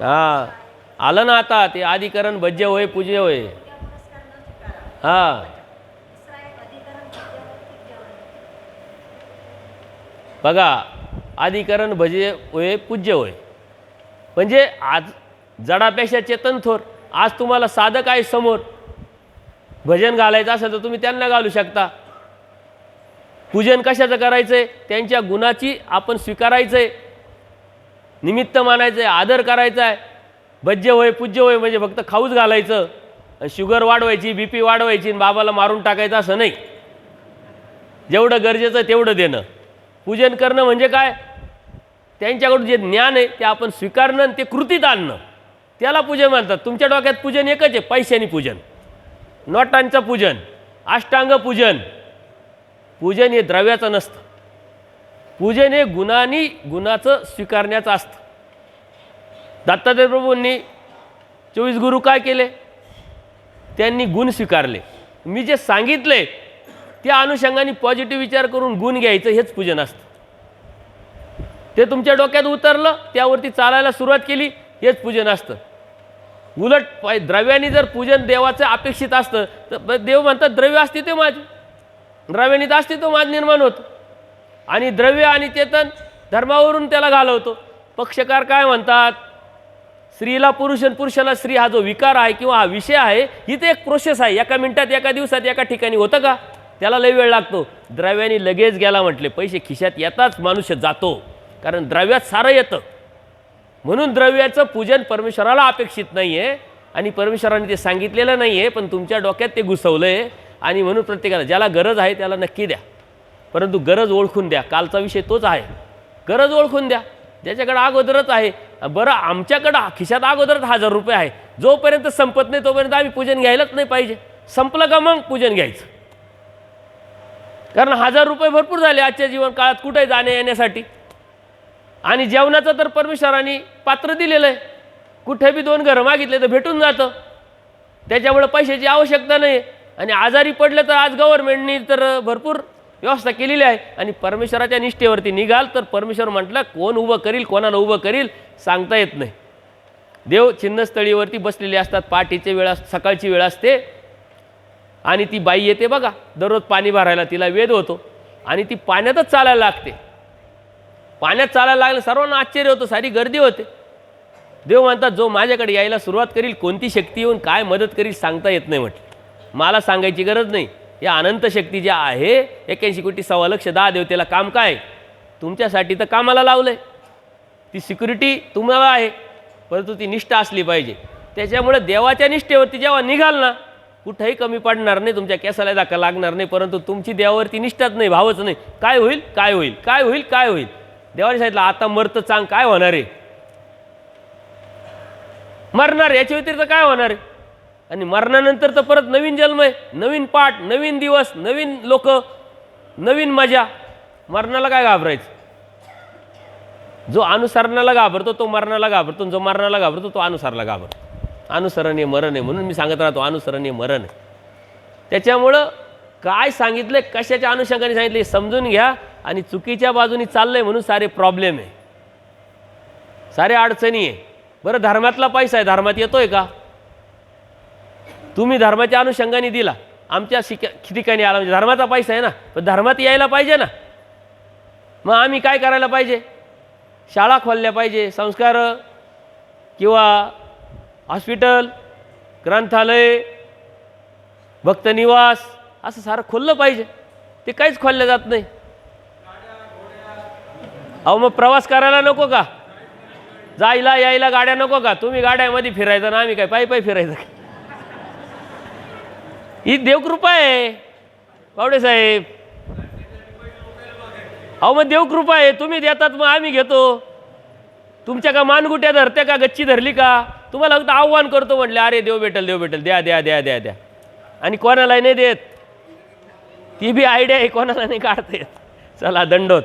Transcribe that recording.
हा. आलं ना आता ते आधिकरण भज्य होय पूज्य होय. हा. बघा आधिकरण भजे होय पूज्य होय. म्हणजे आज जडापेक्षा चेतन थोर आज तुम्हाला साधक आहे समोर. भजन घालायचं असेल तर तुम्ही त्यांना घालू शकता. पूजन कशाचं करायचंय? त्यांच्या गुणाची आपण स्वीकारायचं आहे निमित्त मानायचं आहे आदर करायचा आहे भज्य होय पूज्य होय म्हणजे फक्त खाऊच घालायचं. शुगर वाढवायची बी पी वाढवायची आणि बाबाला मारून टाकायचं असं नाही. जेवढं गरजेचं तेवढं देणं. पूजन करणं म्हणजे काय? त्यांच्याकडून जे ज्ञान आहे ते आपण स्वीकारणं आणि ते कृतीत आणणं. त्याला पूजन मानतात तुमच्या डोक्यात पूजन एकच आहे पैशाने पूजन. नोटांचं पूजन अष्टांग पूजन. पूजन हे द्रव्याचं नसतं. पूजेने गुणांनी गुणाचं स्वीकारण्याचं असतं. दत्तात्रय प्रभूंनी चोवीस गुरु काय केले? त्यांनी गुण स्वीकारले. मी जे सांगितले त्या अनुषंगाने पॉझिटिव्ह विचार करून गुण घ्यायचं हेच पूजन असतं. ते तुमच्या डोक्यात उतरलं त्यावरती चालायला सुरुवात केली हेच पूजन असतं. उलट पाय द्रव्याने जर पूजन देवाचं अपेक्षित असतं तर देव म्हणतात द्रव्य असते ते माझे. द्रव्याने तर असते तो माझ निर्माण होतं. आणि द्रव्य आणि चेतन धर्मावरून त्याला घालवतो. पक्षकार काय म्हणतात? स्त्रीला पुरुष आणि पुरुषाला स्त्री हा जो विकार आहे किंवा हा विषय आहे ही तर एक प्रोसेस आहे. एका मिनिटात एका दिवसात एका ठिकाणी होतं का? त्याला लय वेळ लागतो. द्रव्याने लगेच गेला म्हटले पैसे खिशात येताच मनुष्य जातो. कारण द्रव्यात सारं येतं. म्हणून द्रव्याचं पूजन परमेश्वराला अपेक्षित नाही आहे आणि परमेश्वराने ते सांगितलेलं नाही आहे पण तुमच्या डोक्यात ते घुसवलं आहे आणि म्हणून प्रत्येकाला ज्याला गरज आहे त्याला नक्की द्या. परंतु गरज ओळखून द्या. कालचा विषय तोच आहे. गरज ओळखून द्या. ज्याच्याकडं अगोदरच आहे बरं आमच्याकडं खिशात अगोदरच हजार रुपये आहे. जोपर्यंत संपत नाही तोपर्यंत आम्ही पूजन घ्यायलाच नाही पाहिजे. संपलं का मग पूजन घ्यायचं? कारण हजार रुपये भरपूर झाले आजच्या जीवन काळात कुठे जाण्या येण्यासाठी? आणि जेवणाचं तर परमेश्वराने पात्र दिलेलं आहे. कुठे बी दोन घरं मागितले तर भेटून जातं. त्याच्यामुळं पैशाची आवश्यकता नाही आणि आजारी पडलं तर आज गव्हर्मेंटनी तर भरपूर व्यवस्था केलेली आहे. आणि परमेश्वराच्या निष्ठेवरती निघाल तर परमेश्वर म्हटलं कोण उभं करील कोणाला उभं करील सांगता येत नाही. देव चिन्हस्थळीवरती बसलेले असतात पाठीचे वेळ अस सकाळची वेळ असते. आणि ती बाई येते बघा दररोज पाणी भरायला तिला वेध होतो. आणि ती पाण्यातच चालायला लागते. पाण्यात चालायला लागलं सर्वांना आश्चर्य होतं सारी गर्दी होते. देव म्हणतात जो माझ्याकडे यायला सुरुवात करील कोणती शक्ती येऊन काय मदत करील सांगता येत नाही म्हटलं. मला सांगायची गरज नाही. या अनंत शक्ती ज्या आहे एक्याऐंशी कोटी सव्वा लक्ष दहा देवतेला काम काय? तुमच्यासाठी तर कामाला लावलं आहे ती सिक्युरिटी तुम्हाला आहे परंतु ती निष्ठा असली पाहिजे. त्याच्यामुळे देवाच्या निष्ठेवरती जेव्हा निघाल ना कुठंही कमी पडणार नाही तुमच्या केसाला दाखल लागणार नाही परंतु तुमची देवावरती निष्ठाच नाही भावच नाही. काय होईल? काय होईल? काय होईल? काय होईल? देवाने सांगितलं आता मरतं चांग काय होणार आहे? मरणार याच्या व्यतिरिक्त काय होणार आहे? आणि मरणानंतर तर परत नवीन जन्म आहे. नवीन पाठ नवीन दिवस नवीन लोक नवीन मजा. मरणाला काय घाबरायचं? जो अनुसरणाला घाबरतो तो मरणाला घाबरतो. जो मरणाला घाबरतो तो अनुसारला घाबरतो. अनुसरण हे मरण आहे म्हणून मी सांगत राहतो अनुसरण हे मरण आहे. त्याच्यामुळं काय सांगितलं कशाच्या अनुषंगाने सांगितलं हे समजून घ्या आणि चुकीच्या बाजूनी चाललंय म्हणून सारे प्रॉब्लेम आहे. सारे अडचणी आहे. बरं धर्मातला पैसा आहे. धर्मात येतोय का? तुम्ही धर्माच्या अनुषंगाने दिला. आमच्या शिक ठिकाणी आला म्हणजे धर्माचा पैसा आहे ना पण धर्मात यायला पाहिजे ना. मग आम्ही काय करायला पाहिजे? शाळा खोलल्या पाहिजे संस्कार किंवा हॉस्पिटल ग्रंथालय भक्तनिवास असं सारं खोललं पाहिजे. ते काहीच खोललं जात नाही. अहो मग प्रवास करायला नको का? जायला यायला गाड्या नको का? तुम्ही गाड्यामध्ये फिरायचं ना आम्ही काय पायी पायी फिरायचं? का ही देवकृपा आहे. बावडे साहेब. अहो मग देवकृपा आहे. तुम्ही देतात मग आम्ही घेतो. तुमच्या का मानगुट्या धरत्या का गच्ची धरली का? तुम्हाला फक्त आव्हान करतो म्हटलं अरे देव भेटल देव भेटल. द्या द्या द्या द्या द्या. आणि कोणालाही नाही देत. ती बी आयडिया आहे कोणाला नाही काढता येत. चला दंडोत.